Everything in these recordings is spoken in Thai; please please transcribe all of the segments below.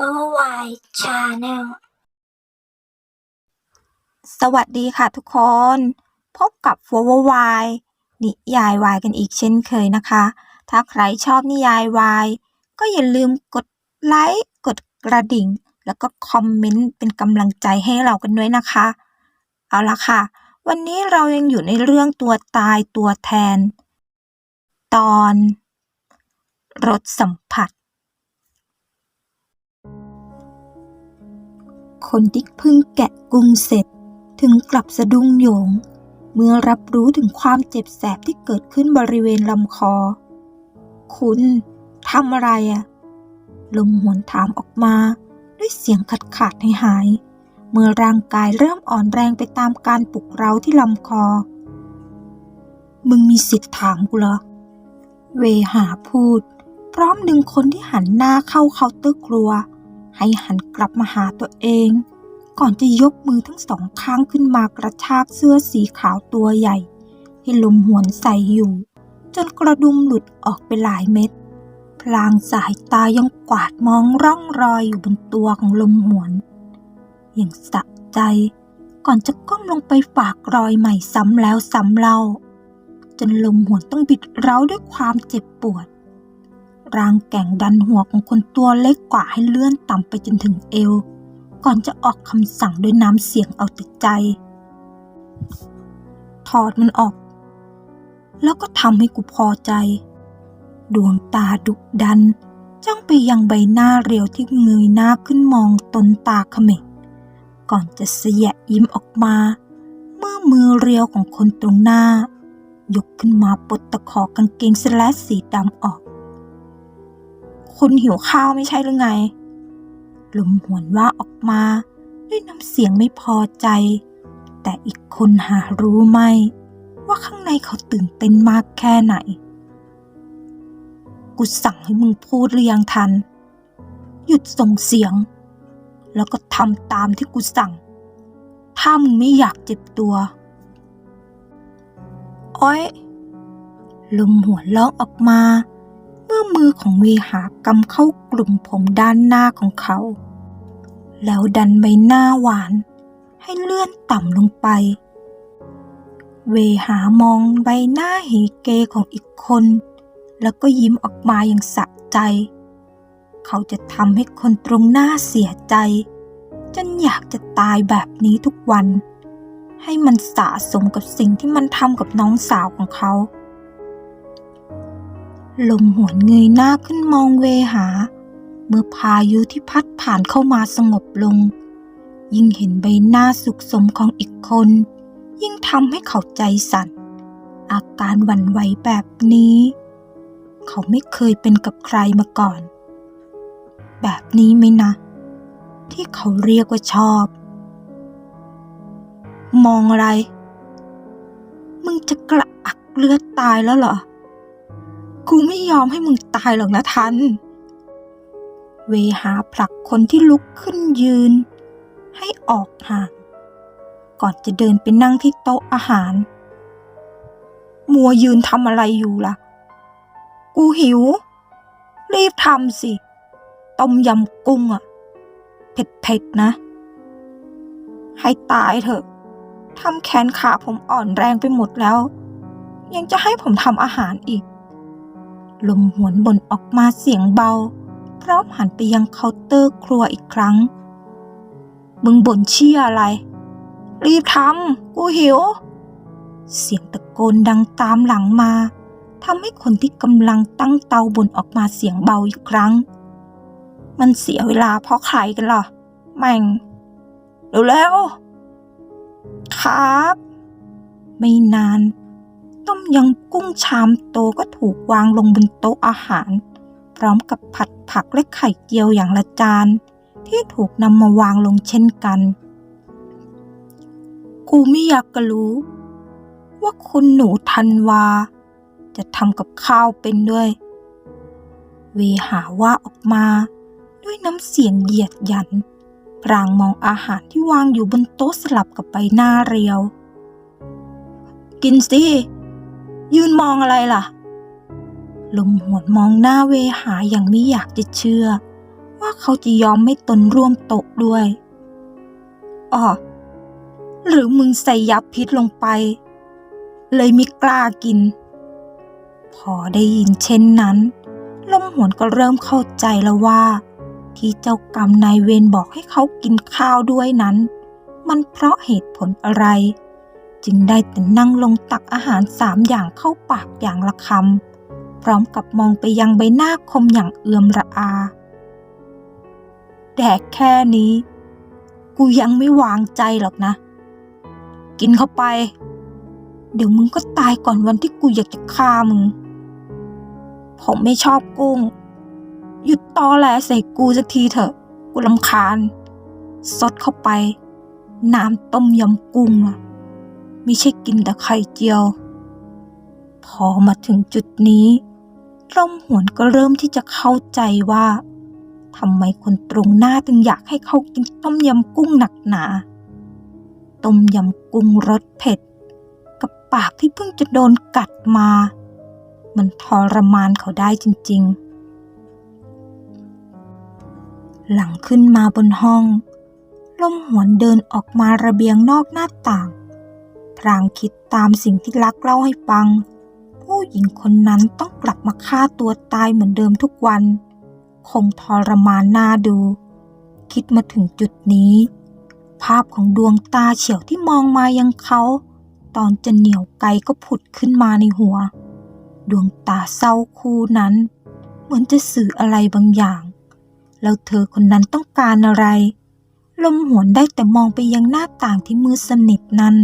Worldwide Channel สวัสดีค่ะทุกคน พบกับ f o r w a r d w i นิยายวายกันอีกเช่นเคยนะคะ ถ้าใครชอบนิยายวาย ก็อย่าลืมกดไลค์กดกระดิ่ง แล้วก็คอมเมนต์เป็นกำลังใจให้เรากันด้วยนะคะ เอาละค่ะ วันนี้เรายังอยู่ในเรื่องตัวตายตัวแทน ตอนรสสัมผัส คนที่เพิ่งแกะกุ้งเสร็จ ถึงกลับสะดุ้งโยง เมื่อรับรู้ถึงความเจ็บแสบที่เกิดขึ้นบริเวณลำคอ คุณทำอะไรอะลมหวนถามออกมา ด้วยเสียงขาดขาดหายหาย เมื่อร่างกายเริ่มอ่อนแรงไปตามการปลุกเร้าที่ลำคอ มึงมีสิทธิ์ถามกูเหรอ เวหาพูด พร้อมดึงคนที่หันหน้าเข้าเคาน์เตอร์ครัว ให้หันกลับมาหาตัวเอง ก่อนจะยกมือทั้งสองข้างขึ้นมากระชากเสื้อสีขาวตัวใหญ่ ที่ลมหวนใส่อยู่ จนกระดุมหลุดออกไปหลายเม็ดพลางสายตายังกวาดมองร่องรอยอยู่บนตัวของลมหวน อย่างสะใจ ก่อนจะก้มลงไปฝากรอยใหม่ซ้ำแล้วซ้ำเล่า จนลมหวนต้องบิดเร้าด้วยความเจ็บปวด ร่างแก่งดันหัวของคนตัวเล็กกว่าให้เลื่อนต่ำไปจนถึงเอว ก่อนจะออกคำสั่งด้วยน้ำเสียงเอาแต่ใจ ถอดมันออก แล้วก็ทำให้กูพอใจ ดวงตาดุดัน จ้องไปยังใบหน้าเรียวที่เงยหน้าขึ้นมองตนตาเขม็กก่อนจะเสียยิ้มออกมา เมื่อมือเรียวของคนตรงหน้า ยกขึ้นมาปลดตะขอกางเกงสแลสสีดำออก คุณหิวข้าวไม่ใช่หรือไง ลมหวนว่าออกมา ด้วยน้ำเสียงไม่พอใจ แต่อีกคนหารู้ไหม ว่าข้างในเขาตื่นเต้นมากแค่ไหน กูสั่งให้มึงพูดหรือยังทัน หยุดส่งเสียง แล้วก็ทำตามที่กูสั่ง ถ้ามึงไม่อยากเจ็บตัวอ้อยลมหัวล้องออกมา เมื่อมือของเวหากำเข้ากลุ่มผมด้านหน้าของเขา แล้วดันใบหน้าหวาน ให้เลื่อนต่ำลงไป เวหามองใบหน้าเหเกของอีกคน แล้วก็ยิ้มออกมาอย่างสะใจ เขาจะทำให้คนตรงหน้าเสียใจ จนอยากจะตายแบบนี้ทุกวัน ให้มันสะสมกับสิ่งที่มันทำกับน้องสาวของเขา ลมหวนเงยหน้าขึ้นมองเวหา เมื่อพายุที่พัดผ่านเข้ามาสงบลง ยิ่งเห็นใบหน้าสุขสมของอีกคน ยิ่งทำให้เขาใจสั่น อาการหวั่นไหวแบบนี้ เขาไม่เคยเป็นกับใครมาก่อน แบบนี้ไหมนะ ที่เขาเรียกว่าชอบ มองอะไร มึงจะกระอักเลือดตายแล้วเหรอ กูไม่ยอมให้มึงตายหรอกนะทัน เวหาผลักคนที่ลุกขึ้นยืน ให้ออกห่างก่อนจะเดินไปนั่งที่โต๊ะอาหาร มัวยืนทำอะไรอยู่ล่ะ กูหิว รีบทำสิ ต้มยำกุ้งอะเผ็ดๆนะ ให้ตายเถอะทำแขนขาผมอ่อนแรงไปหมดแล้ว ยังจะให้ผมทำอาหารอีก ลมหวนบ่นออกมาเสียงเบา พร้อมหันไปยังเคาน์เตอร์ครัวอีกครั้ง มึงบ่นเชี่ยอะไร รีบทำกูหิว เสียงตะโกนดังตามหลังมาทำให้คนที่กำลังตั้งเตาบ่นออกมาเสียงเบาอีกครั้ง มันเสียเวลาเพราะใครกันล่ะ แม่งเร็วๆครับ ไม่นาน ต้มยำกุ้งชามโตก็ถูกวางลงบนโต๊ะอาหาร พร้อมกับผัดผักและไข่เจียวอย่างละจาน ที่ถูกนำมาวางลงเช่นกันกูไม่อยากกะรู้ ว่าคุณหนูธันวา จะทำกับข้าวเป็นด้วย เวหาว่าออกมา ด้วยน้ำเสียงเหยียดหยันพรางมองอาหารที่วางอยู่บนโต๊ะสลับกับใบหน้าเรียว กินสิ ยืนมองอะไรล่ะ ลมหวนมองหน้าเวหาอย่างไม่อยากจะเชื่อ ว่าเขาจะยอมไม่ตนร่วมโต๊ะด้วยอ๋อหรือมึงใส่ยาพิษลงไป เลยไม่กล้ากิน พอได้ยินเช่นนั้น ลมหวนก็เริ่มเข้าใจแล้วว่า ที่เจ้ากรรมนายเวรบอกให้เขากินข้าวด้วยนั้น มันเพราะเหตุผลอะไร จึงได้แต่นั่งลงตักอาหารสามอย่างเข้าปากอย่างละคำพร้อมกับมองไปยังใบหน้าคมอย่างเอือมระอาแดกแค่นี้ กูยังไม่วางใจหรอกนะ กินเข้าไป เดี๋ยวมึงก็ตายก่อนวันที่กูอยากจะฆ่ามึง ผมไม่ชอบกุ้ง หยุดตอแหลใส่กูสักทีเถอะ กูลำคาญ ซดเข้าไป น้ำต้มยำกุ้งอะ ไม่ใช่กินแต่ไข่เจียว พอมาถึงจุดนี้ร่มหวนก็เริ่มที่จะเข้าใจว่าทำไมคนตรงหน้าถึงอยากให้เขากินต้มยำกุ้งหนักหนา ต้มยำกุ้งรสเผ็ด กับปากที่เพิ่งจะโดนกัดมา มันทรมานเขาได้จริง ๆ หลังขึ้นมาบนห้อง ลมหวนเดินออกมาระเบียงนอกหน้าต่าง พรางคิดตามสิ่งที่ลักเล่าให้ฟัง ผู้หญิงคนนั้นต้องกลับมาฆ่าตัวตายเหมือนเดิมทุกวัน คงทรมานน่าดู คิดมาถึงจุดนี้ ภาพของดวงตาเฉียวที่มองมายังเขา ตอนจะเหนียวไกลก็ผุดขึ้นมาในหัว ดวงตาเศร้าคู่นั้น เหมือนจะสื่ออะไรบางอย่าง แล้วเธอคนนั้นต้องการอะไรลมหวนได้แต่มองไปยังหน้าต่างที่มืดสนิทนั้น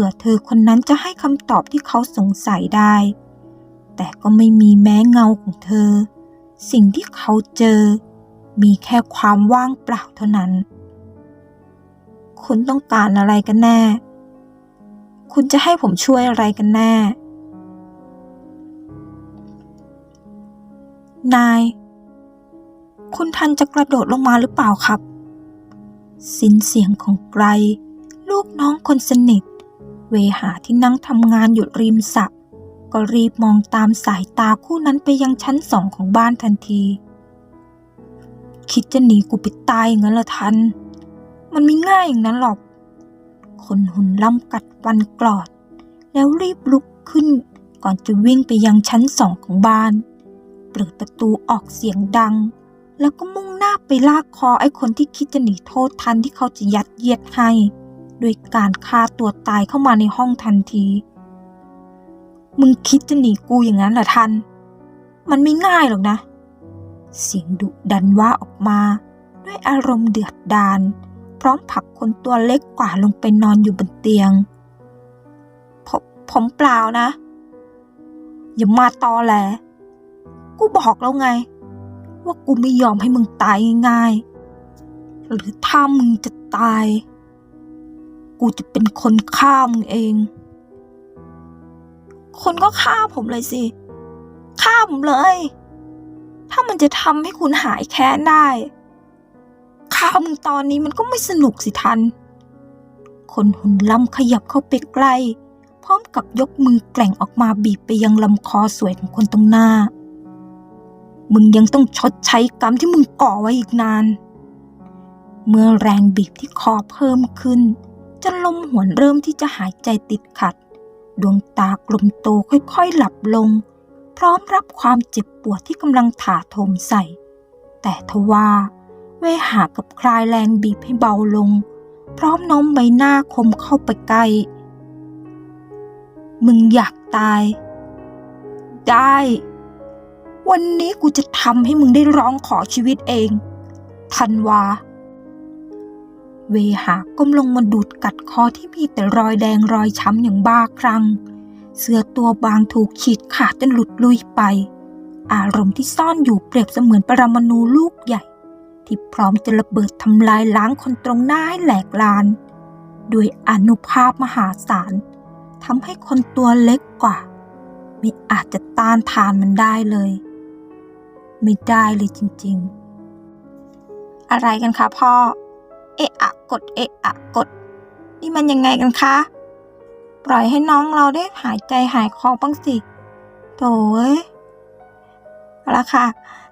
ผื่อเธอคนนั้นจะให้คำตอบที่เขาสงสัยได้ แต่ก็ไม่มีแม้เงาของเธอ สิ่งที่เขาเจอ มีแค่ความว่างเปล่าเท่านั้น คุณต้องการอะไรกันแน่ คุณจะให้ผมช่วยอะไรกันแน่ นาย คุณทันจะกระโดดลงมาหรือเปล่าครับ สินเสียงของไกรลูกน้องคนสนิท เวหาที่นั่งทำงานอยู่ริมสระก็รีบมองตามสายตาคู่นั้นไปยังชั้นสองของบ้านทันที คิดจะหนีกูไปตายอย่างนั้นละทัน มันไม่ง่ายอย่างนั้นหรอก คนหุ่นล่ำกัดฟันกรอด แล้วรีบลุกขึ้นก่อนจะวิ่งไปยังชั้นสองของบ้าน เปิดประตูออกเสียงดัง แล้วก็มุ่งหน้าไปลากคอไอ้คนที่คิดจะหนีโทษทันที่เขาจะยัดเยียดให้ ด้วยการฆ่าตัวตายเข้ามาในห้องทันที มึงคิดจะหนีกูอย่างนั้นเหรอทัน มันไม่ง่ายหรอกนะ เสียงดุดันว่าออกมา ด้วยอารมณ์เดือดดาลพร้อมผลักคนตัวเล็กกว่าลงไปนอนอยู่บนเตียง ผมผมเปล่านะ อย่ามาตอแหลกูบอกแล้วไง ว่ากูไม่ยอมให้มึงตายง่ายๆหรือถ้ามึงจะตาย กูจะเป็นคนฆ่ามึงเองคนก็ฆ่าผมเลยสิ ฆ่าผมเลย ถ้ามันจะทำให้คุณหายแค้นได้ ฆ่ามึงตอนนี้มันก็ไม่สนุกสิทัน คนหุ่นล่ำขยับเข้าไปใกล้ พร้อมกับยกมือแกล่งออกมาบีบไปยังลำคอสวยของคนตรงหน้า มึงยังต้องชดใช้กรรมที่มึงก่อไว้อีกนานเมื่อแรงบีบที่คอเพิ่มขึ้น จนลมหวนเริ่มที่จะหายใจติดขัด ดวงตากลมโตค่อยๆหลับลง พร้อมรับความเจ็บปวดที่กำลังถาโถมใส่ แต่ทว่า เวหากับคลายแรงบีบให้เบาลง พร้อมน้มใบหน้าคมเข้าไปใกล้ มึงอยากตาย ได้ วันนี้กูจะทำให้มึงได้ร้องขอชีวิตเอง ทันวา เวหาก้มลงมาดูดกัดคอที่มีแต่รอยแดงรอยช้ำอย่างบ้าคลั่ง เสื้อตัวบางถูกฉีดขาดจนหลุดลุยไป อารมณ์ที่ซ่อนอยู่เปรียบเสมือนปรมาณูลูกใหญ่ ที่พร้อมจะระเบิดทำลายล้างคนตรงหน้าให้แหลกลาน ด้วยอนุภาพมหาศาลทำให้คนตัวเล็กกว่า ไม่อาจจะต้านทานมันได้เลย ไม่ได้เลยจริง ๆ อะไรกันคะพ่อ เอะอะกดเอะอะกด นี่มันยังไงกันคะ ปล่อยให้น้องเราได้หายใจหายคอบ้างสิโถเอ้ยเอาละค่ะ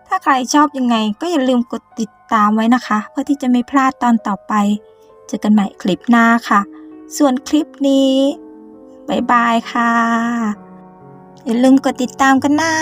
ถ้าใครชอบยังไงก็อย่าลืมกดติดตามไว้นะคะ เพื่อที่จะไม่พลาดตอนต่อไป เจอกันใหม่คลิปหน้าค่ะ ส่วนคลิปนี้บ๊ายบายค่ะ อย่าลืมกดติดตามกันนะ